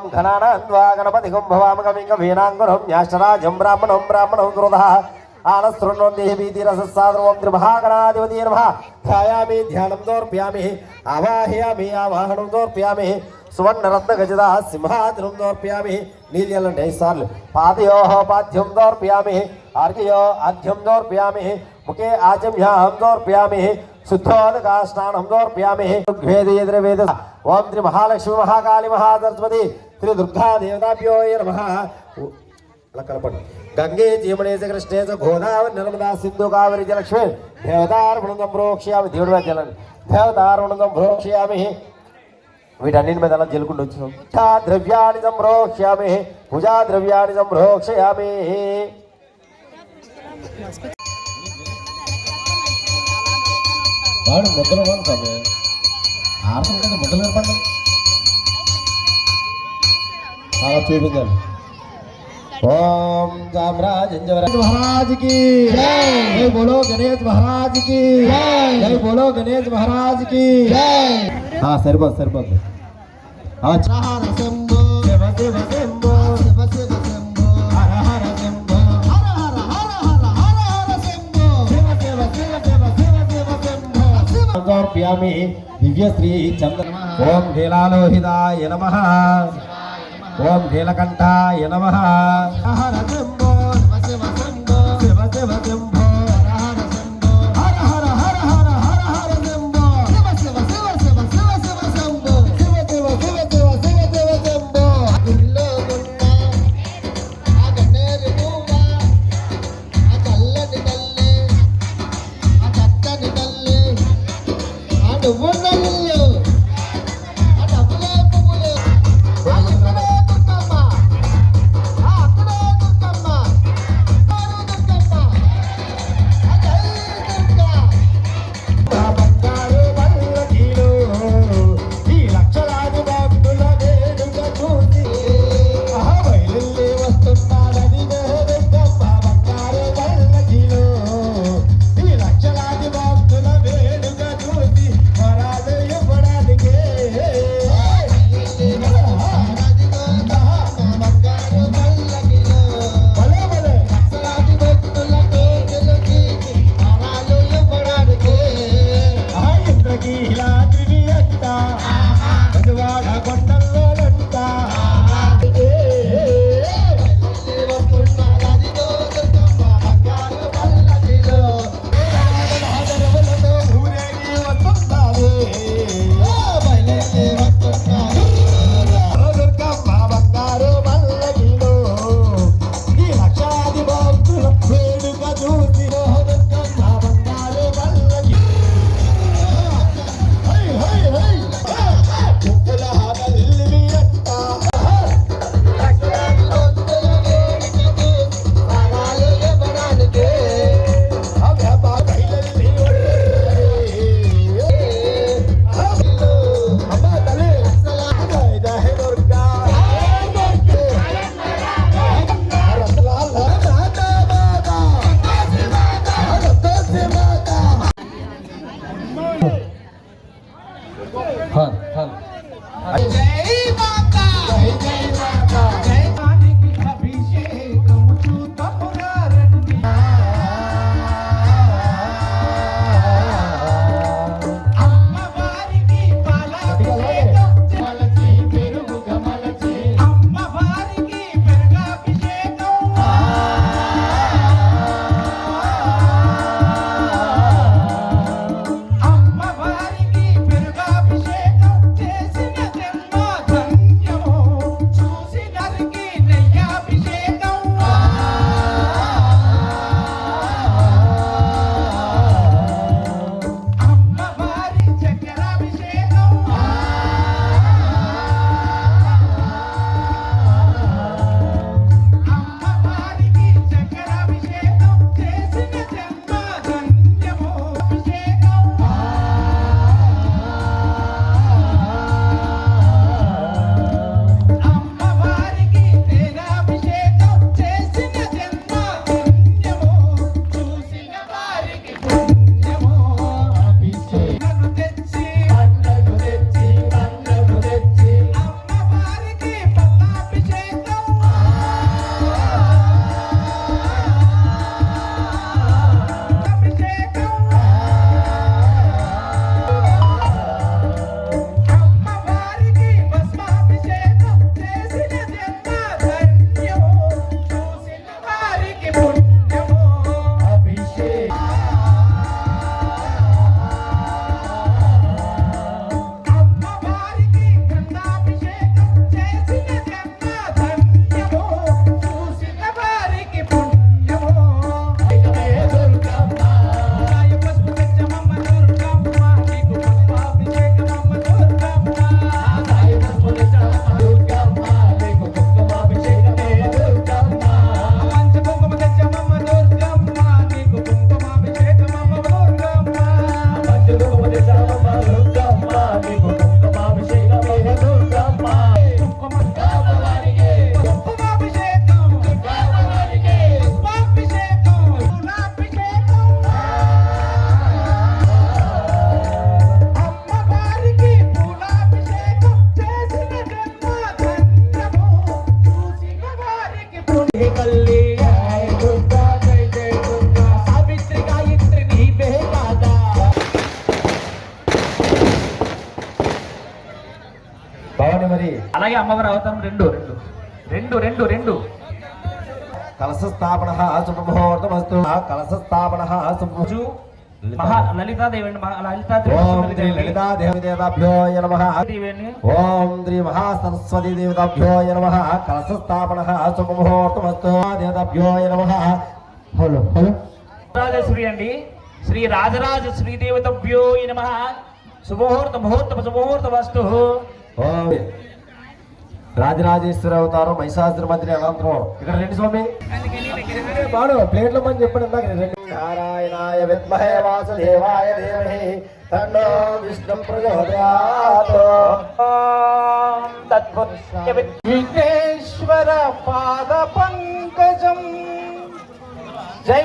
ఓం ఘనానంద్వా గణపతి కుంభవామకమింగ వీణాంగురం న్యాష్టరాజం బ్రాహ్మణం బ్రాహ్మణం కృత ఆనశృణ్వం దేహీతిరసాదృవం త్రిమహాగణాధిపతి నమ ధ్యాయామి ధ్యానం దోర్ప్యామి ఆవాహయామి ఆవాహనం దోర్ప్యామి సువర్ణరత్న గజద సింహాద్రం దోర్ప్యామి నీళ్ళు వెళ్ళండి ఐదు సార్లు పాదయో పాద్యం దోర్ప్యామి ఆర్ఘ్యో అర్ఘ్యం దోర్ప్యామి ముఖే ఆచమ్యాహం దోర్ప్యామి శుద్ధోదకాష్టానం దోర్ప్యామి ఋగ్వేద ఎదురవేద ఓం త్రి మహాలక్ష్మి మహాకాళి మహాసరస్వతి శ్రీ దుర్గా దేవతాభ్యో నమ అలా కలపండి గంగే జీమణేశ కృష్ణేశ గోదావరి నర్మదా సింధు కావరి జలక్ష్మి దేవతార్పణం ప్రోక్ష్యామి దేవుడి మీద జలండి దేవతార్పణం ప్రోక్ష్యామి। వీటన్నింటి మీద అలా జల్లుకుంటూ వచ్చినాం పూజా ద్రవ్యాన్ని సంప్రోక్ష్యామి। పూజా ద్రవ్యాన్ని సంప్రోక్షయామి వాడు ముద్దలు పడుతుంది ఆడుతుంటే ముద్దలు అలా చూపించాలి ఓం కామరాజ్ మహారాజ్కి బోలో గణేష్ మహారాజ్కి బోలో గణేష్ మహారాజ్కి సరిపోదు సరిపోదు దివ్యశ్రీ చంద్ర ఓం నీలాలోహిదాయ నమ ఓం నీలకంఠాయ నమ హర శంభో శివ శివ శంభో మరి. అలాగే అమ్మవారి అవతారం రెండు రెండు. రెండు రెండు రెండు. కలశ స్థాపన శుభముహూర్తమస్తు. కలశ స్థాపన శుభ ఓం శ్రీ మహాసరస్వతి దేవతాభ్యో నమ. కలశ స్థాపన శుభముహూర్తమస్తు దేవతాభ్యో నమ. Hello hello. రాజేశ్వరి అండి. శ్రీ రాజరాజ శ్రీ దేవతభ్యో నమ. శుభముహూర్త ముహూర్త శుభముహూర్త వస్తు ఓం. రాజరాజేశ్వరి అవతారం మహిషాసుర మంత్రి అనంతరం. ఇక్కడ రెండు స్వామి. బాడు ప్లేట్లో మంది చెప్పండి ఇందాక. నారాయణాయ విద్మహే వాసుదేవాయ ధీమహి. తన్నో విష్ణు ప్రచోదయాత్. తత్పురుష విఘ్నేశ్వర పాద పంకజం. జై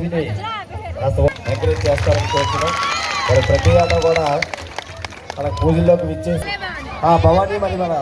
ఈరోజు ఎంకరేజ్ చేస్తారని కోరుతున్నాం. మరి ప్రతి ఏటా కూడా మన పూజల్లోకి విచ్చేసి ఆ భవానీ మరి మన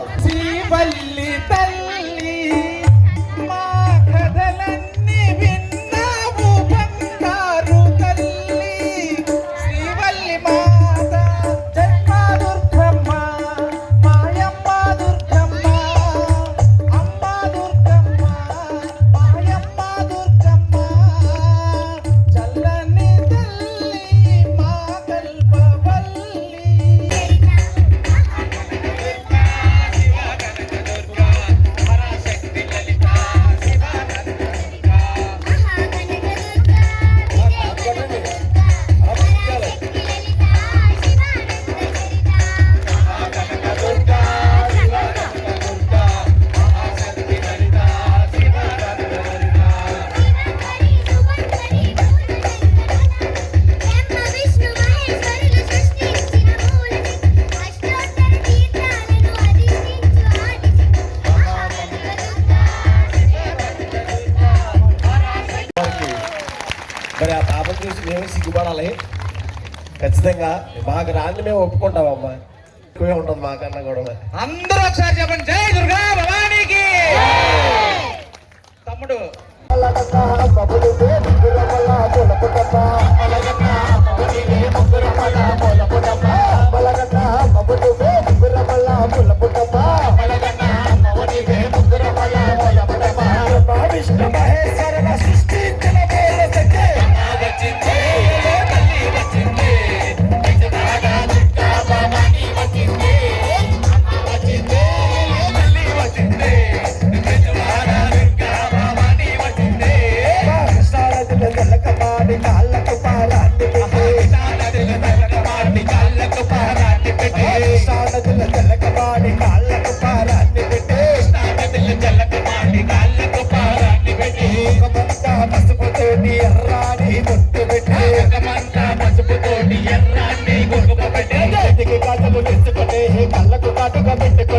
మరి ఆ పాపం చూసి మేము సిగ్గుపడాలి ఖచ్చితంగా మాకు రాని మేము ఒప్పుకుంటామమ్మా ఎక్కువే ఉంటుంది మాకన్నా కూడా అందరూ ఒకసారి చెప్పండి జై దుర్గా భవానీకి తమ్ముడు Vishnu automáticamente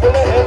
Put a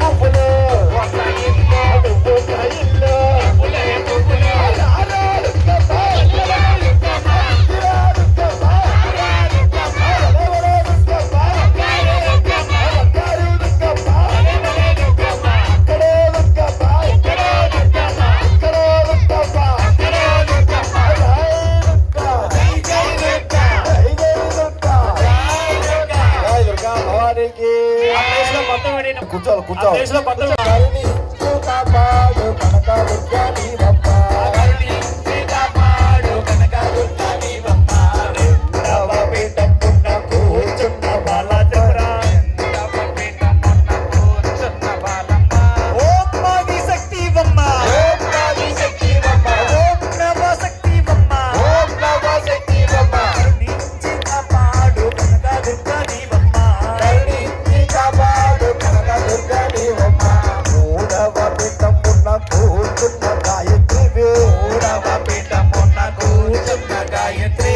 calle